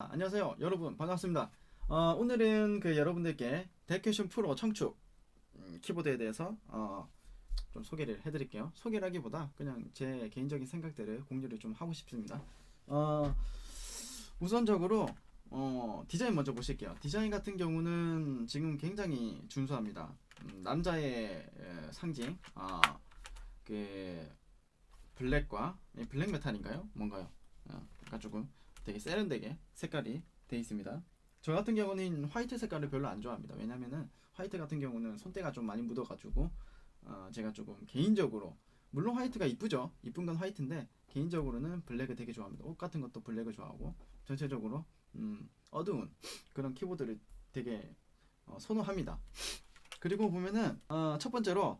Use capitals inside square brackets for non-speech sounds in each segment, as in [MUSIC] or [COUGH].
아, 안녕하세요 여러분. 반갑습니다. 어, 오늘은 그 여러분들께 데캐션 프로 청축 음, 키보드에 대해서 어, 좀 소개를 해드릴게요. 소개를 하기보다 그냥 제 개인적인 생각들을 공유를 좀 하고 싶습니다. 어, 우선적으로 어, 디자인 먼저 보실게요. 디자인 같은 경우는 지금 굉장히 준수합니다. 음, 남자의 에, 상징 아, 그 블랙과 이 블랙 메탈인가요? 뭔가요? 어, 약간 조금 되게 세련되게 색깔이 돼 있습니다. 저 같은 경우는 화이트 색깔을 별로 안 좋아합니다. 왜냐면은 화이트 같은 경우는 손때가 좀 많이 묻어가지고 어, 제가 조금 개인적으로 물론 화이트가 이쁘죠. 이쁜 건 화이트인데 개인적으로는 블랙을 되게 좋아합니다. 옷 같은 것도 블랙을 좋아하고 전체적으로 음, 어두운 그런 키보드를 되게 어, 선호합니다. 그리고 보면은 어, 첫 번째로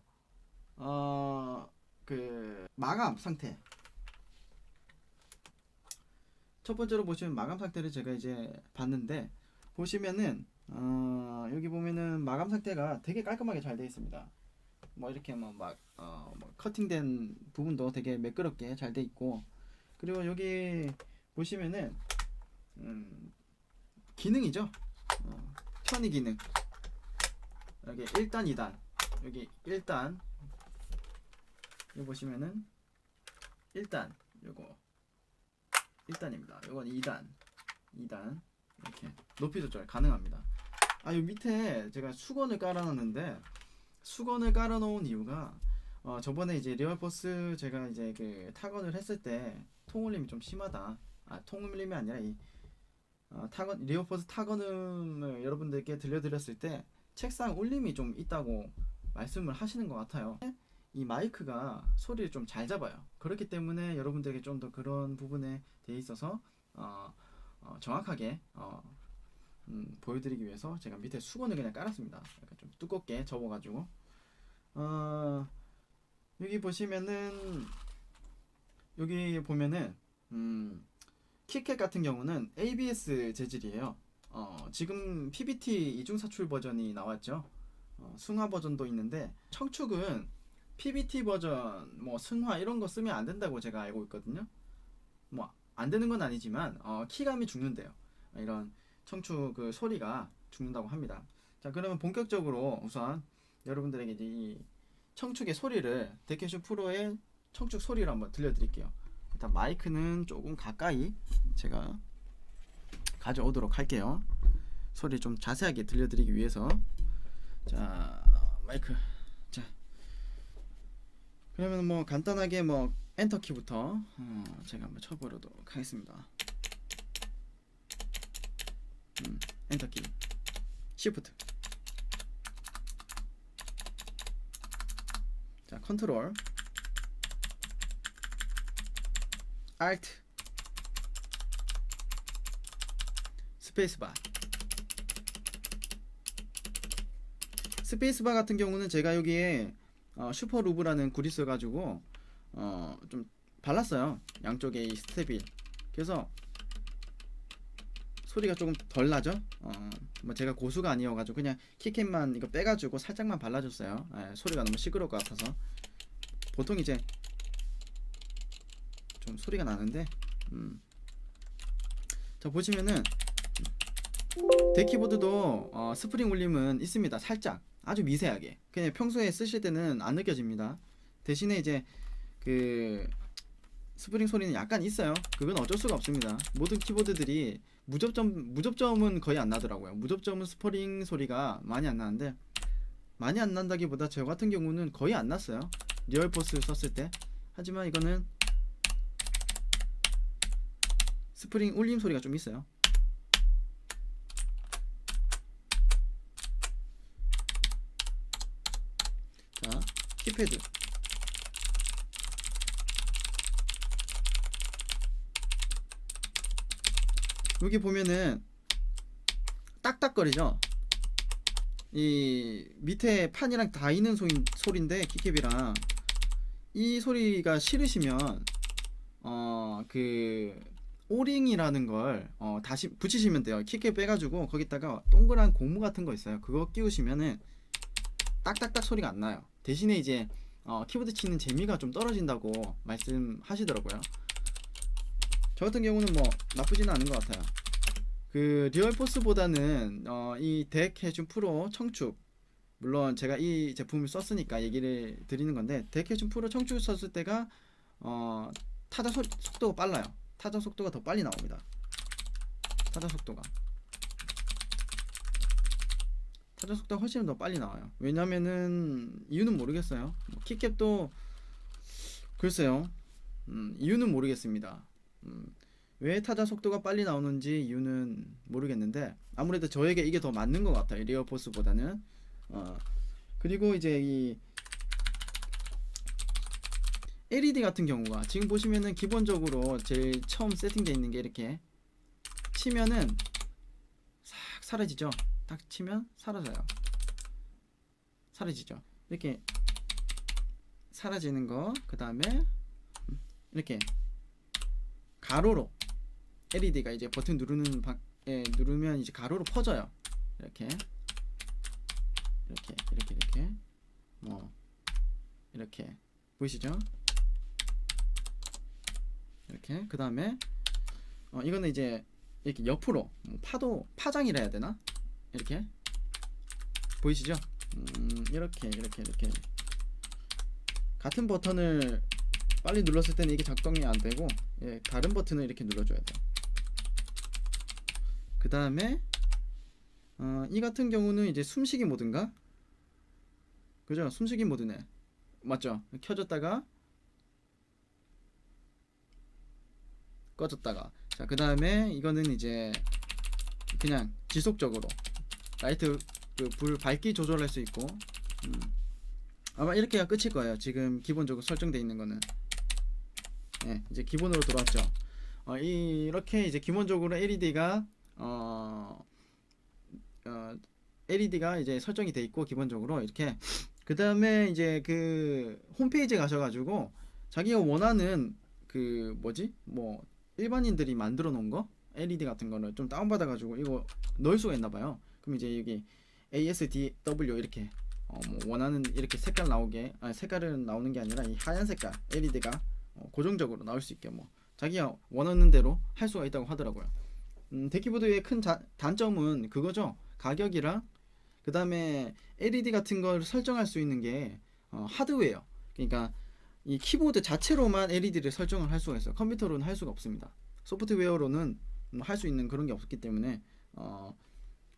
어, 그 마감 상태 첫 번째로 보시면 마감 상태를 제가 이제 봤는데 보시면은 어, 여기 보면은 마감 상태가 되게 깔끔하게 잘 되어 있습니다. 뭐 이렇게 뭐막 어, 뭐 커팅된 부분도 되게 매끄럽게 잘 돼 있고. 그리고 여기 보시면은 음, 기능이죠. 어, 편의 기능. 여기 1단 2단. 여기 1단. 여기 보시면은 1단 요거 1단입니다. 이건 2단, 2단 이렇게 높이 조절 가능합니다. 아, 요 밑에 제가 수건을 깔아놨는데 수건을 깔아놓은 이유가 어, 저번에 이제 리얼버스 제가 이제 그 타건을 했을 때 통울림이 좀 심하다. 아, 통울림이 아니라 이 어, 타건 리얼버스 타건음을 여러분들께 들려드렸을 때 책상 울림이 좀 있다고 말씀을 하시는 것 같아요. 이 마이크가 소리를 좀 잘 잡아요. 그렇기 때문에 여러분들에게 좀 더 그런 부분에 대해 있어서 어, 어, 정확하게 어, 음, 보여드리기 위해서 제가 밑에 수건을 그냥 깔았습니다. 약간 좀 두껍게 접어가지고 어, 여기 보시면은 여기 보면은 음, 키캣 같은 경우는 ABS 재질이에요. 어, 지금 PBT 이중사출 버전이 나왔죠. 어, 승화 버전도 있는데 청축은 PBT 버전, 뭐 승화 이런 거 쓰면 안 된다고 제가 알고 있거든요. 뭐 안 되는 건 아니지만 어, 키감이 죽는데요. 이런 청축 그 소리가 죽는다고 합니다. 자 그러면 본격적으로 우선 여러분들에게 이 청축의 소리를 데캐슈 프로의 청축 소리를 한번 들려드릴게요. 일단 마이크는 조금 가까이 제가 가져오도록 할게요. 소리 좀 자세하게 들려드리기 위해서 자 마이크 자 그러면 뭐 간단하게 뭐 엔터 키부터 어, 제가 한번 쳐보도록 하겠습니다. 음, 엔터 키, 시프트. 자 컨트롤, 알트, 스페이스바. 스페이스바 같은 경우는 제가 여기에 어, 슈퍼 루브라는 굴이 써가지고 어, 좀 발랐어요. 양쪽에 이 스텝이. 그래서 소리가 조금 덜 나죠. 어, 뭐 제가 고수가 아니어가지고 그냥 키캡만 이거 빼가지고 살짝만 발라줬어요. 예, 소리가 너무 시끄러울 것 같아서. 보통 이제 좀 소리가 나는데, 음. 자 보시면은 데키보드도 어, 스프링 울림은 있습니다. 살짝 아주 미세하게. 그냥 평소에 쓰실 때는 안 느껴집니다. 대신에 이제 그 스프링 소리는 약간 있어요. 그건 어쩔 수가 없습니다. 모든 키보드들이 무접점 무접점은 거의 안 나더라고요. 무접점은 스프링 소리가 많이 안 나는데 많이 안 난다기보다 저 같은 경우는 거의 안 났어요. 리얼포스 썼을 때. 하지만 이거는 스프링 울림 소리가 좀 있어요. 키패드. 여기 보면은 딱딱거리죠. 이 밑에 판이랑 닿이는 소리, 소리인데 키캡이랑 이 소리가 싫으시면 어 그 오링이라는 걸 어, 다시 붙이시면 돼요. 키캡 빼가지고 거기다가 동그란 고무 같은 거 있어요. 그거 끼우시면은 딱딱딱 소리가 안 나요. 대신에 이제 어, 키보드 치는 재미가 좀 떨어진다고 말씀하시더라고요. 저 같은 경우는 뭐 나쁘지는 않은 것 같아요. 그 리얼 포스보다는 어, 이덱 해준 프로 청축 물론 제가 이 제품을 썼으니까 얘기를 드리는 건데 덱 해준 프로 청축 썼을 때가 어, 타자 소, 속도가 빨라요. 타자 속도가 더 빨리 나옵니다. 타자 속도가 타자 속도가 훨씬 더 빨리 나와요. 왜냐면은 이유는 모르겠어요. 뭐 킥캡도 글쎄요. 음, 이유는 모르겠습니다. 음, 왜 타자 속도가 빨리 나오는지 이유는 모르겠는데 아무래도 저에게 이게 더 맞는 것 같아요. 리어포스보다는. 어, 그리고 이제 이 LED 같은 경우가 지금 보시면은 기본적으로 제일 처음 세팅되어 있는 게 이렇게 치면은 싹 사라지죠. 딱 치면 사라져요. 사라지죠. 이렇게 사라지는 거. 그 다음에 이렇게 가로로 LED가 이제 버튼 누르는 방에 누르면 이제 가로로 퍼져요. 이렇게 이렇게 이렇게 이렇게 뭐 이렇게 보이시죠? 이렇게 그 다음에 어 이거는 이제 이렇게 옆으로 뭐 파도 파장이라 해야 되나? 이렇게 보이시죠? 음, 이렇게 이렇게 이렇게 같은 버튼을 빨리 눌렀을 때는 이게 작동이 안 되고 예, 다른 버튼을 이렇게 눌러줘야 돼요. 그 다음에 어, 이 같은 경우는 이제 숨쉬기 모드인가? 그죠? 숨쉬기 모드네. 맞죠? 켜졌다가 꺼졌다가 자 그 다음에 이거는 이제 그냥 지속적으로 라이트 그 불 밝기 조절할 수 있고 음. 아마 이렇게가 끝일 거예요. 지금 기본적으로 설정되어 있는 거는 예, 이제 기본으로 돌아왔죠. 어, 이, 이렇게 이제 기본적으로 LED가 어, 어, LED가 이제 설정이 돼 있고 기본적으로 이렇게 그 다음에 이제 그 홈페이지에 가셔가지고 자기가 원하는 그 뭐지 뭐 일반인들이 만들어 놓은 거 LED 같은 거를 좀 다운받아가지고 이거 넣을 수가 있나 봐요. 그럼 이제 여기 ASDW 이렇게 어, 뭐 원하는 이렇게 색깔 나오게 아니 색깔은 나오는 게 아니라 이 하얀 색깔 LED가 어, 고정적으로 나올 수 있게 뭐 자기가 원하는 대로 할 수가 있다고 하더라고요. 음, 데키보드의 큰 자, 단점은 그거죠. 가격이랑 그 다음에 LED 같은 걸 설정할 수 있는 게 어, 하드웨어. 그러니까 이 키보드 자체로만 LED를 설정을 할 수가 있어요. 컴퓨터로는 할 수가 없습니다. 소프트웨어로는 음, 할수 있는 그런 게 없기 때문에 어,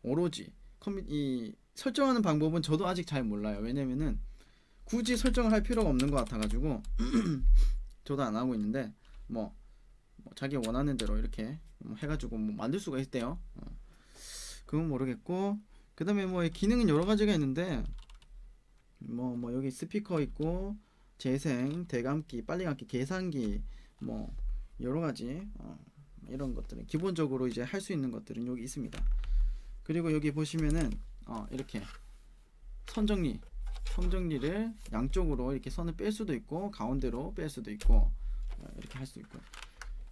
오로지 컴퓨 이 설정하는 방법은 저도 아직 잘 몰라요. 왜냐면은 굳이 설정을 할 필요가 없는 것 같아가지고 [CLEARS THROAT] 저도 안 하고 있는데 뭐, 뭐 자기 원하는 대로 이렇게 뭐 해가지고 뭐 만들 수가 있대요. 어. 그건 모르겠고 그 다음에 뭐 기능은 여러 가지가 있는데 뭐뭐 여기 스피커 있고 재생, 대감기, 빨리감기, 계산기 뭐 여러 가지 어, 이런 것들은 기본적으로 이제 할 수 있는 것들은 여기 있습니다. 그리고 여기 보시면은 어, 이렇게 선정리 선정리를 양쪽으로 이렇게 선을 뺄 수도 있고 가운데로 뺄 수도 있고 어, 이렇게 할 수 있고.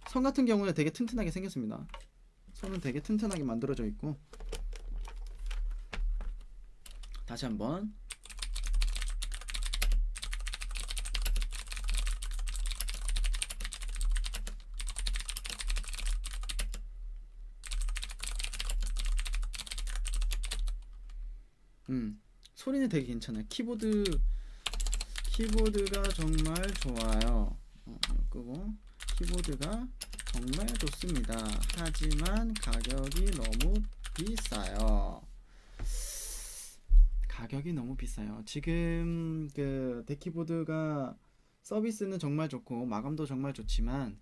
선 같은 경우는 되게 튼튼하게 생겼습니다. 선은 되게 튼튼하게 만들어져 있고. 다시 한번 음 소리는 되게 괜찮아요. 키보드 키보드가 정말 좋아요. 어, 끄고 키보드가 정말 좋습니다. 하지만 가격이 너무 비싸요. 가격이 너무 비싸요. 지금 그 데키보드가 서비스는 정말 좋고 마감도 정말 좋지만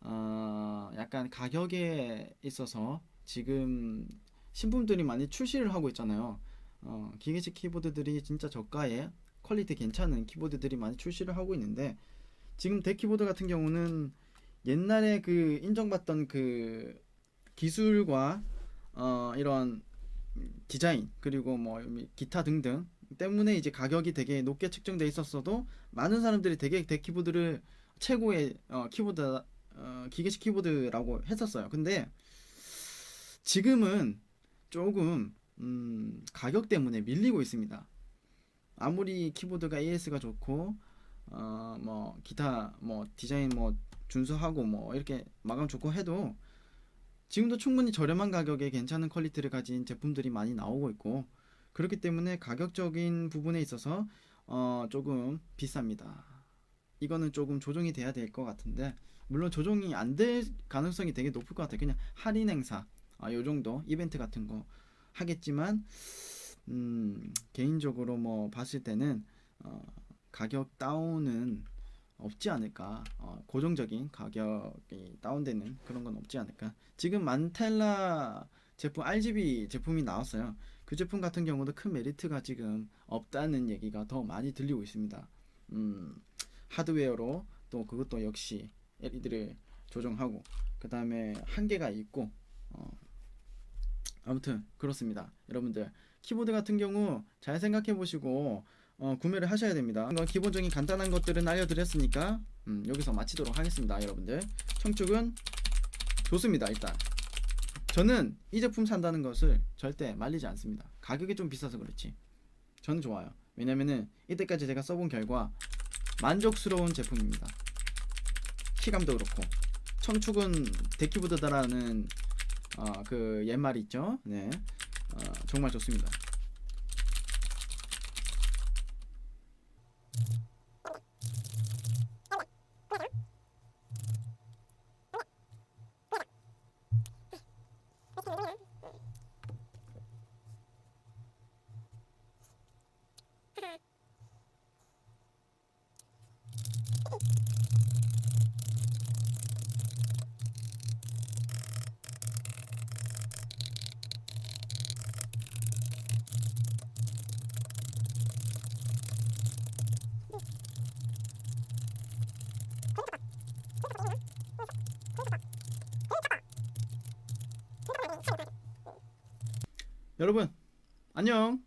어, 약간 가격에 있어서 지금 신품들이 많이 출시를 하고 있잖아요. 어, 기계식 키보드들이 진짜 저가에 퀄리티 괜찮은 키보드들이 많이 출시를 하고 있는데 지금 덱 키보드 같은 경우는 옛날에 그 인정받던 그 기술과 어, 이런 디자인 그리고 뭐 기타 등등 때문에 이제 가격이 되게 높게 측정돼 있었어도 많은 사람들이 되게 덱 키보드를 최고의 어, 키보드 어, 기계식 키보드라고 했었어요. 근데 지금은 조금 음, 가격 때문에 밀리고 있습니다. 아무리 키보드가 AS가 좋고 어, 뭐 기타 뭐 디자인 뭐 준수하고 뭐 이렇게 마감 좋고 해도 지금도 충분히 저렴한 가격에 괜찮은 퀄리티를 가진 제품들이 많이 나오고 있고 그렇기 때문에 가격적인 부분에 있어서 어, 조금 비쌉니다. 이거는 조금 조정이 돼야 될 것 같은데 물론 조정이 안 될 가능성이 되게 높을 것 같아요. 그냥 할인 행사, 아, 요 정도 이벤트 같은 거 하겠지만 음, 개인적으로 뭐 봤을 때는 어, 가격 다운은 없지 않을까. 어, 고정적인 가격이 다운되는 그런 건 없지 않을까. 지금 만텔라 제품 RGB 제품이 나왔어요. 그 제품 같은 경우도 큰 메리트가 지금 없다는 얘기가 더 많이 들리고 있습니다. 음, 하드웨어로 또 그것도 역시 LED를 조정하고 그 다음에 한계가 있고 어, 아무튼 그렇습니다. 여러분들 키보드 같은 경우 잘 생각해 보시고 어, 구매를 하셔야 됩니다. 기본적인 간단한 것들은 알려드렸으니까 음, 여기서 마치도록 하겠습니다, 여러분들. 청축은 좋습니다. 일단 저는 이 제품 산다는 것을 절대 말리지 않습니다. 가격이 좀 비싸서 그렇지. 저는 좋아요. 왜냐면은 이때까지 제가 써본 결과 만족스러운 제품입니다. 키감도 그렇고 청축은 데키보드다라는 어, 그 옛말이 있죠. 네, 어, 정말 좋습니다. 여러분 안녕.